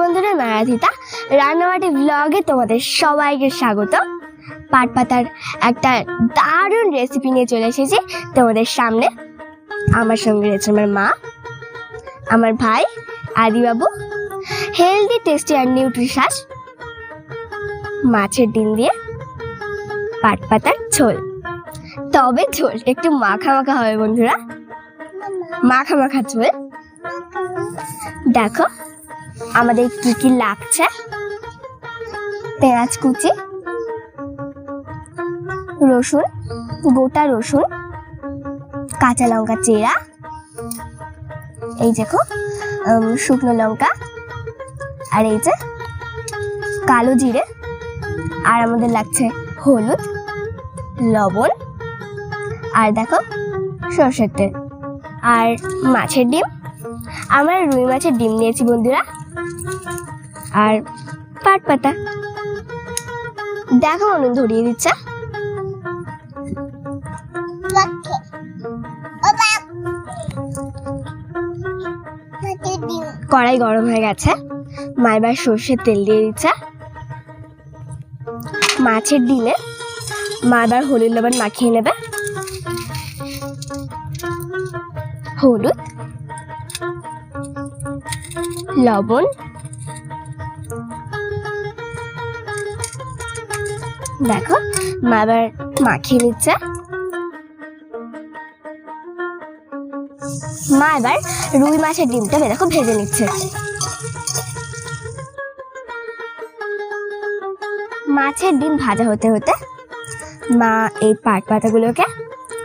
বন্ধুরা মারাধিতা রান্নাবাটি ব্লগে তোমাদের সবাইকে স্বাগত। পাট পাতার একটা দারুণ রেসিপি নিয়ে চলে এসেছি তোমাদের সামনে। আমার সঙ্গে রয়েছে আমার মা, আমার ভাই, আদিবাবু হেলদি টেস্টি আর নিউট্রিশাস মাছের ডিম দিয়ে পাট পাতার ঝোল। তবে ঝোলটা একটু মাখা মাখা হবে বন্ধুরা। মাখা মাখা ঝোল। দেখো আমাদের কি কি লাগছে? পেঁয়াজ কুচি, রসুন, গোটা রসুন, কাঁচা লঙ্কা চেরা, এই দেখো শুকনো লঙ্কা, আর এই যে কালো জিরে, আর আমাদের লাগছে হলুদ, লবণ, আর দেখো সর্ষের তেল। আর মাছের ডিম, আমরা রুই মাছের ডিম নিয়েছি বন্ধুরা। আর পাট পাতা। দেখো অনু ধরিয়ে দিচ্ছে। কড়াই গরম হয়ে গেছে। মা এবার সর্ষের তেল দিয়ে দিচ্ছে। মাছের ডিমে মা এবার হলুদ লবণ মাখিয়ে নেবে। হলুদ লবণ, দেখো মা আবার মাখিয়ে নিচ্ছে। মা এবার রুই মাছের ডিমটা দেখো ভেজে নিচ্ছে। মাছের ডিম ভাজা হতে হতে মা এই পাট পাতাগুলোকে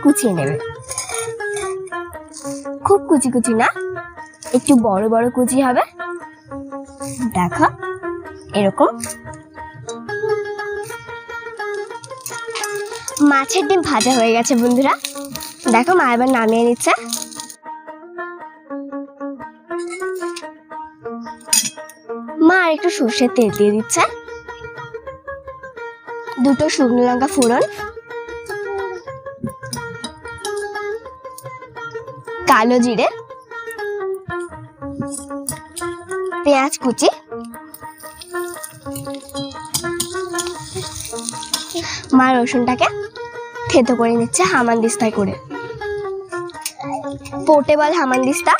কুচিয়ে নেবে। খুব কুচি কুচি না, একটু বড় বড় কুচি হবে। দেখো, এরকম। মাছের ডিম ভাজা হয়ে গেছে, বন্ধুরা। দেখো, মা এবার নামিয়ে নিচ্ছে। মা আর একটু সর্ষের তেল দিয়ে দিচ্ছে। দুটো শুকনো লঙ্কা ফোড়ন। কালো জিরে। পেঁয়াজ কুচি। মা রসুনটাকে থেতো করে নিচ্ছে হামানদিস্তায় করে। পোর্টেবল হামানদিস্তা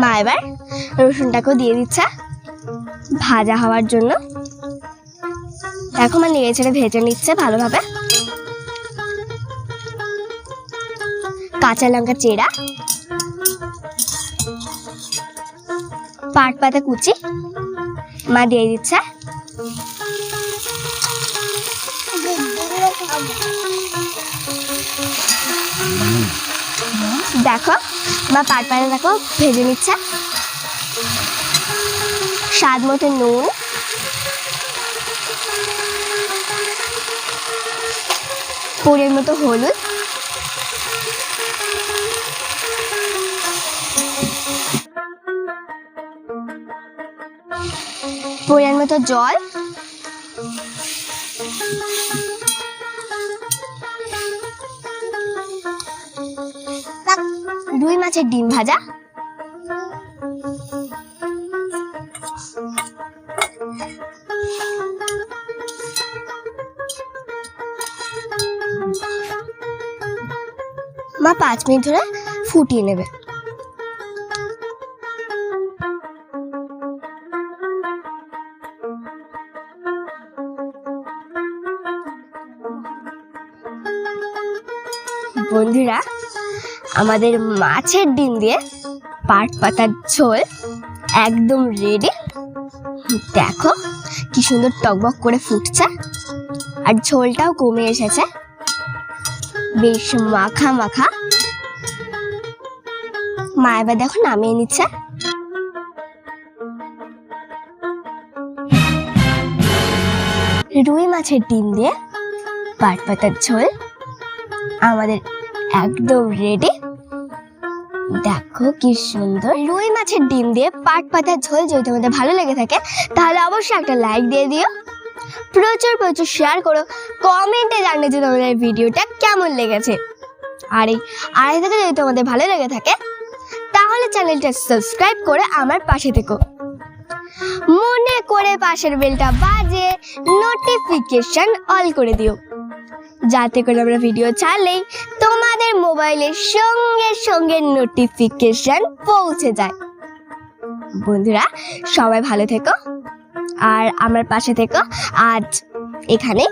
মা এবার রসুনটাকেও দিয়ে দিচ্ছে ভাজা হওয়ার জন্য। দেখো মা নেড়ে ছেড়ে ভেজে নিচ্ছে ভালোভাবে। কাঁচা লঙ্কা চেরা। পাট পাতা কুচি, মা দিয়ে দিচ্ছে। দেখো, মা পাট পাতা দেখো ভেজে নিচ্ছে। স্বাদ মতো নুন। পরের মতো হলুদ। পরিমাণ মতো জল। রুই মাছের ডিম ভাজা। মা পাঁচ মিনিট ধরে ফুটিয়ে নেবে। বন্ধুরা, আমাদের মাছের ডিম দিয়ে পাট পাতার ঝোল একদম রেডি দেখো কি সুন্দর টকবক করে ফুটছে আর ঝোলটাও কমে এসেছে। বেশ মাখা মাখা। মা এবার দেখো নামিয়ে নিচ্ছে। রুই মাছের ডিম দিয়ে পাট পাতার ঝোল। আমাদের একদম রেডি দেখো কি সুন্দর। রুই মাছের ডিম দিয়ে পাট পাতার ঝোল যদি তোমাদের ভালো লেগে থাকে, তাহলে অবশ্যই একটা লাইক দিয়ে দিও। প্রচুর প্রচুর শেয়ার করো। কমেন্টে জানলে যে তোমাদের ভিডিওটা কেমন লেগেছে। আর এই আড়াই থেকে যদি তোমাদের ভালো লেগে থাকে, তাহলে চ্যানেলটা সাবস্ক্রাইব করে আমার পাশে থেকো। মনে করে পাশের বেলটা বাজে নোটিফিকেশন অল করে দিও। যাতে করে আমরা ভিডিও ছাড়লেই তোমাদের মোবাইলের সঙ্গে সঙ্গে নোটিফিকেশন পৌঁছে যায়। বন্ধুরা, সবাই ভালো থেকো। আর আমার পাশে থেকো। আজ এখানে